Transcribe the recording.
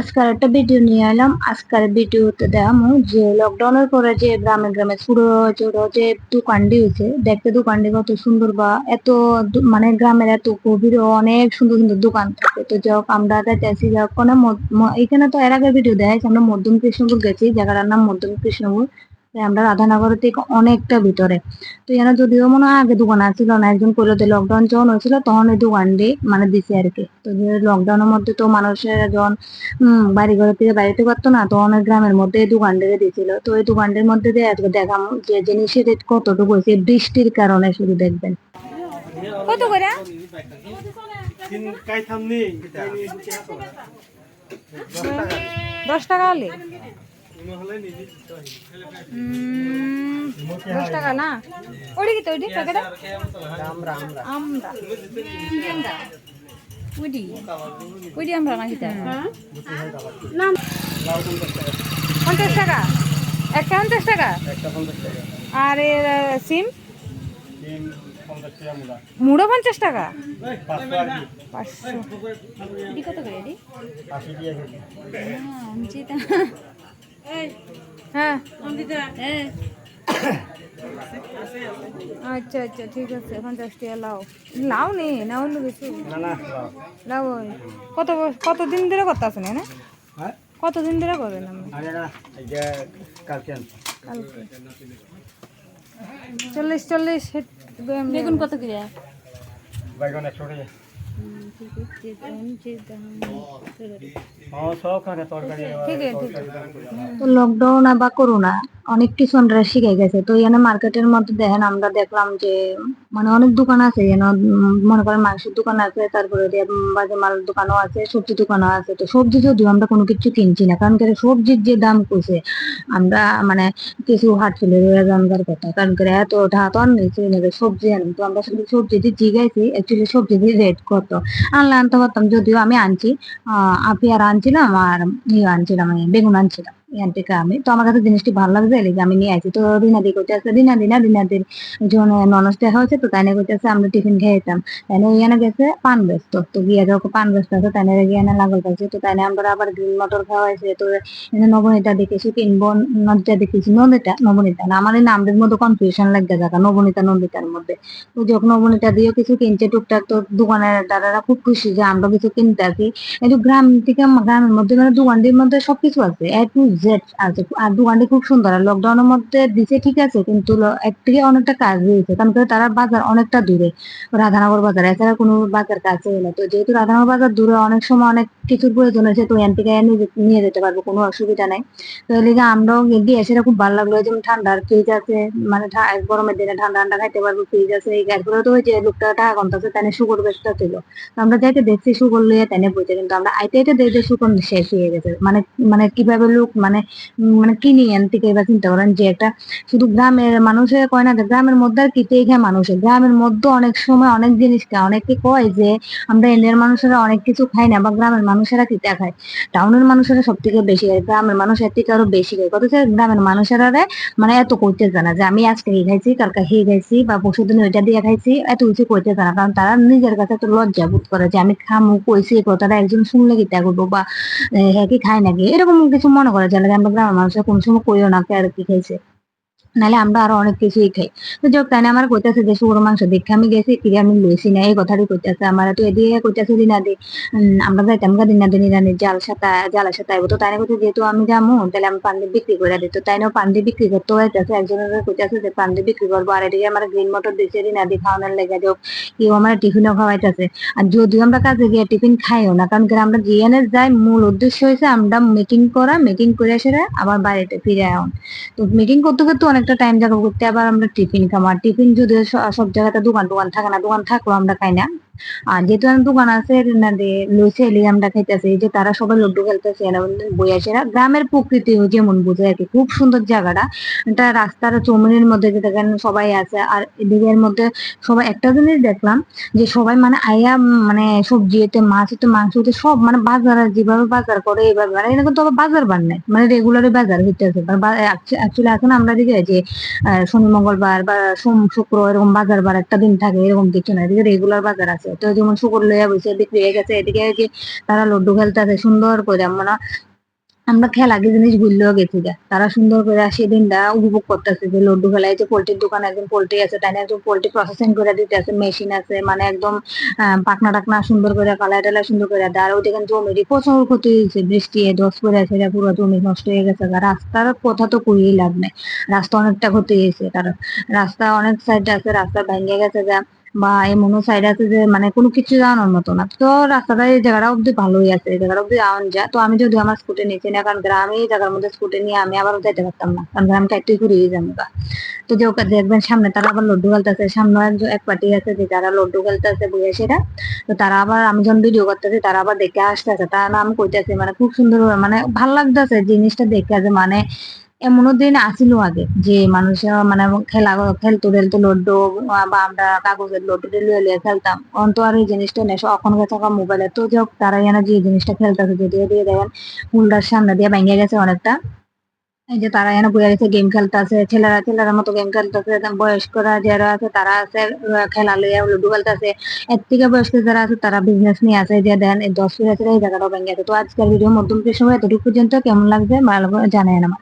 আজকাল একটা ভিডিও নিয়ে এলাম আজকাল ভিডিওতে দেখামু যে লকডাউনের পরে যে গ্রামে গ্রামে ছোট ছোট যে দোকানটি হয়েছে দেখতে দোকানটি কত সুন্দর বা এত মানে গ্রামের এত গভীরে অনেক সুন্দর সুন্দর দোকান থাকে। তো যাই হোক, আমরা যাইতেছি যাই হোক এখানে তো এর আগে ভিডিও দেখাইছি, আমরা মধ্যম কৃষ্ণপুর গেছি জায়গাটার নাম মধ্যম কৃষ্ণপুর আমরা রাধানগর থেকে অনেকটা ভিতরে। তো এখানে যদিও মনে হয় আগে দোকান আছিল না একজন কইলো যে লকডাউন যখন হয়েছিল তখন এই দোকানটি মানে দিছে আর কি। তো লকডাউনের মধ্যে তো মানুষের যখন বাড়ি ঘর থেকে বাড়িতে পারতো না তো অনেক গ্রামের মধ্যে এই দোকানটাকে দিয়েছিল তো এই দোকানটির মধ্যে দিয়ে দেখাম যে জিনিসের রেট কতটুকু হয়েছে বৃষ্টির কারণে শুধু দেখবেন। কত করে? দশ টাকা হলে? হয় দশ টাকা না? ওটি কি তো ওটি প্যাকেটে আমরা ওইটি ওইটি আমরা নাকি না পঞ্চাশ টাকা। একটা পঞ্চাশ টাকা? আর এর সিম? মুড়া পঞ্চাশ টাকা? পাঁচশো। কত করে হ্যাঁ। হ্যাঁ। আচ্ছা আচ্ছা ঠিক আছে পঞ্চাশ টাকা লাও। লাও নেই না অন্য কিছু না না লাও। কত কতদিন ধরে করতে আছেন না হ্যাঁ? কতদিন ধরে করেন আপনি? না চল্লিশ চল্লিশ বেগুন। কত করে? বাইগন একশো টাকা করে। লকডাউন বা করোনা, অনেক কিছু আমরা শিখে গেছে। তো এখানে মার্কেটের মধ্যে দেখেন, আমরা দেখলাম যে মানে অনেক দোকান আছে যেন মনে করেন মাংসের দোকান আছে, তারপরে বাজে মাল দোকানও আছে সবজি দোকানও আছে। তো সবজি যদিও আমরা কোনো কিছু কিনছি না, কারণ সবজির যে দাম কইছে, আমরা মানে কিছু হাট ফেলে রয়ে কথা, কারণ কি এত ঢাত নিচে সবজি আনি তো আমরা সবজি দিয়ে জিগাইছি অ্যাকচুয়ালি সবজি দিয়ে রেট কত? আনলে আনতে পারতাম যদিও আমি আনছি। আহ আপিয়ার আনছিলাম আর ইয়ে আনছিলাম বেগুন আনছিলাম। আমি। তো আমার কাছে জিনিসটি ভালো লাগছে আমি নিয়ে আসি তো রিনাদি করতেছে রিনাদি না রিনাদির একজন ননস দেখা হয়েছে, তো তাই করতেছে আমরা টিফিন খেয়ে যেতাম তাই ওইখানে গেছে পান ব্যস্ত। তো গিয়ে যখন পান ব্যস্ত আছে লাগল তো আমরা আবার গ্রিন মটর খাওয়া হয়েছে তো নবনীতা দেখেছি কিনবো নদিতা দেখেছি নন্দিতা নবনীতা না, আমার এই নামদের মধ্যে কনফিউশন লাগবে থাকা, নবনীতা নন্দিতার মধ্যে। তো যখন নবনীতা দিয়েও কিছু কিনছে টুকটাক। তো দোকানের দাদারা খুব খুশি যে আমরা কিছু কিনতে আসি। একটু গ্রাম থেকে, গ্রামের মধ্যে মানে দোকানটির মধ্যে সবকিছু আছে এ টু জেড আছে আর দোকানটি খুব সুন্দর। আর লকডাউনের মধ্যে দিছে ঠিক আছে, কিন্তু এক থেকে অনেকটা কাজ দিয়েছে কারণ তারা বাজার অনেকটা দূরে, রাধানগর বাজার। এছাড়া কোনো বাজার কাছে না। তো যেহেতু রাধানগর বাজার দূরে, অনেক সময় অনেক কিছুর প্রয়োজন হয়েছে, তো থেকে নিয়ে যেতে পারব, কোনো অসুবিধা নাই। তো লিগে আমরাও গিয়ে সেটা খুব ভালো লাগল। যেমন ঠান্ডার ফ্রিজ আছে মানে গরমের দিনে ঠান্ডা ঠান্ডা খাইতে পারব ফ্রিজ আছে। এই এরপরে তো ওই যে লোকটা টাকা কমতেছে তাই সুগর বেশটা ছিল। আমরা যাইতে দেখছি সুগর লইয়া তাই বইতে কিন্তু আমরা আইতে আইতে দেখতে সুগর শেষ হয়ে গেছে। মানে মানে কীভাবে লোক মানে মানে কিনি এন থেকে এবার চিন্তা করেন যে একটা শুধু গ্রামের মানুষে কয় না, গ্রামের মধ্যে আর কিতে খায় মানুষের গ্রামের মধ্যে অনেক সময় অনেক জিনিস খায়। অনেকে কয় যে আমরা এনের মানুষেরা অনেক কিছু খাই না বা গ্রামের মানুষেরা কিতা খায়। টাউনের মানুষেরা সব থেকে বেশি খায়, গ্রামের মানুষের থেকে আরও বেশি খায়। কত গ্রামের মানুষেরা মানে এত করতে জানা যে আমি আজকে এই খাইছি, কালকে হে খাইছি বা পরশু দিন ওইটা দিয়ে খাইছি, এত কিছু করতে জানা কারণ তারা নিজের কাছে তো লজ্জা বোধ করে যে আমি খামু, কইছি কথাটা একজন শুনলে কি ত্যাগ করব বা হ্যাঁ কি খাই নাকি? এরকম কিছু মনে করে যে আমরা গ্রামের মানুষের কোনো সময় কইও না কে আর কি খাইছে নাহলে আমরা আরও অনেক কিছুই খাই। তো যোগ তাই আমার কইতেছে যে শুকর মাংস দেখে আমি গেছি কি আমি লইছি না, এই কথাটি কইতেছে আমার। তো এদিকে কইতেছে দিনা দি আমরা যাইতাম গা দিনা দিন জাল সাতা জাল সাতা আইবো। তো তাই কইতে যেহেতু আমি যামু তাহলে আমি পান দিয়ে বিক্রি করে দিত তাই না পান দিয়ে বিক্রি করতে হইতেছে একজনের কইতেছে যে, পান দিয়ে বিক্রি করব। আর এদিকে আমার গ্রিন মটর দিচ্ছে দিনা দি, খাওয়ানোর লেগে যোগ কেউ আমার টিফিনও খাওয়াইতেছে। আর যদিও আমরা কাজে গিয়ে টিফিন খাইও না, কারণ আমরা জিএনএ যাই, মূল উদ্দেশ্য হয়েছে আমরা মিটিং করা মিটিং করে সেরে আবার বাড়িতে ফিরে আউন তো মিটিং করতে করতে অনেকটা টাইম যাব ঘুরতে আবার আমরা টিফিন খামার টিফিন যদি সব জায়গাতে দোকান টোকান থাকে না, দোকান থাকলেও আমরা খাই না। আর যেহেতু আমার দোকান আছে না দে লইছে এলি আমরা খাইতেছি, এই যে তারা সবাই লুডু খেলতেছে, এরা বই আসে না। গ্রামের প্রকৃতি যেমন বোঝে আর কি, খুব সুন্দর জায়গাটা। এটা রাস্তার চৌমুনির মধ্যে যে দেখেন সবাই আছে, আর এদিকের মধ্যে সবাই, একটা জিনিস দেখলাম যে সবাই মানে আইয়া মানে সবজি এতে, মাছ এতে, মাংস এতে সব মানে বাজার, যেভাবে বাজার করে এইভাবে মানে এটা কিন্তু বাজার বার নেই মানে রেগুলারই বাজার হইতেছে। অ্যাকচুয়ালি এখন আমরা দিকে যে শনি, মঙ্গলবার বা সোম, শুক্র এরকম বাজার বার একটা দিন থাকে, এরকম কিছু না এদিকে রেগুলার বাজার আছে। আছে। তো যেমন শুকুর লইয়া বসে বিক্রি হয়ে গেছে, এদিকে যে তারা লড্ডু খেলতেছে, সুন্দর করে মানে আমরা খেলা আগে জিনিস ভুললেও গেছি গা। তারা সুন্দর করে সেদিনটা উপভোগ করতেছে যে লড্ডু খেলা। যে পোল্ট্রির দোকানে, একজন পোল্ট্রি আছে, তাই একজন পোল্ট্রি প্রসেসিং করে দিতে আছে মেশিন আছে মানে একদম পাকনা টাকনা সুন্দর করে কালা টালা সুন্দর করে দেয়। আর ওই দেখেন জমিরই প্রচুর ক্ষতি হয়েছে, বৃষ্টি দশ করে এটা পুরো জমি নষ্ট হয়ে গেছে রাস্তার কথা তো কইই লাভ নেই। রাস্তা অনেকটা ক্ষতি হয়েছে কারণ রাস্তা অনেক সাইড আছে, রাস্তা ভেঙে গেছে যা বা এমনও সাইড আছে যে মানে কোনো কিছু জানার মতো না। তো রাস্তাটা এই জায়গাটা অব্দি ভালোই আছে, এই জায়গাটা অব্দি আউন যায় তো আমি যদি আমার স্কুটি নিচে না, কারণ গ্রামে এই জায়গার মধ্যে স্কুটি নিয়ে আমি আবার যাইতে পারতাম না, কারণ গ্রাম কাইতেই ঘুরিয়ে যাব। তো যে ওকে দেখবেন সামনে তারা আবার লড্ডু খেলতেছে সামনে এক পার্টি আছে যে যারা লড্ডু খেলতেছে বইয়ে সেটা। তো তারা আবার, আমি যখন ভিডিও করতেছি, তারা আবার দেখে আসতেছে। তার নাম কইতেছে মানে খুব সুন্দর মানে ভালো লাগতেছে জিনিসটা দেখে যে মানে এমনও দিন আসিল আগে যে মানুষ মানে খেলা, খেলতো টেলতো লড্ডু বা আমরা কাগজের লড্ডু লিয়ে খেলতাম। অন্ত আর এই জিনিসটা নেই অখনকার থাকা মোবাইলে তো যাক তারা যেন যে জিনিসটা খেলতেছে যদিও দিয়ে দেখেন ফুলটার সামনে দিয়ে ভেঙে গেছে অনেকটা। এই যে তারা এখানে বইয়া গেছে গেম খেলতেছে, ছেলেরা ছেলেরা মতো গেম খেলতেছে বয়স্করা যারা আছে, তারা আছে খেলা লইয়া লুডু খেলতেছে। এর থেকে বয়স্ক যারা আছে, তারা বিজনেস নিয়ে আছে, যে দেন দশ ফিরে এই জায়গাটাও ভেঙে গেছে। তো আজকের ভিডিও মধ্যম সময়, এতটুকু পর্যন্ত কেমন লাগছে, ভালো জানাই আমার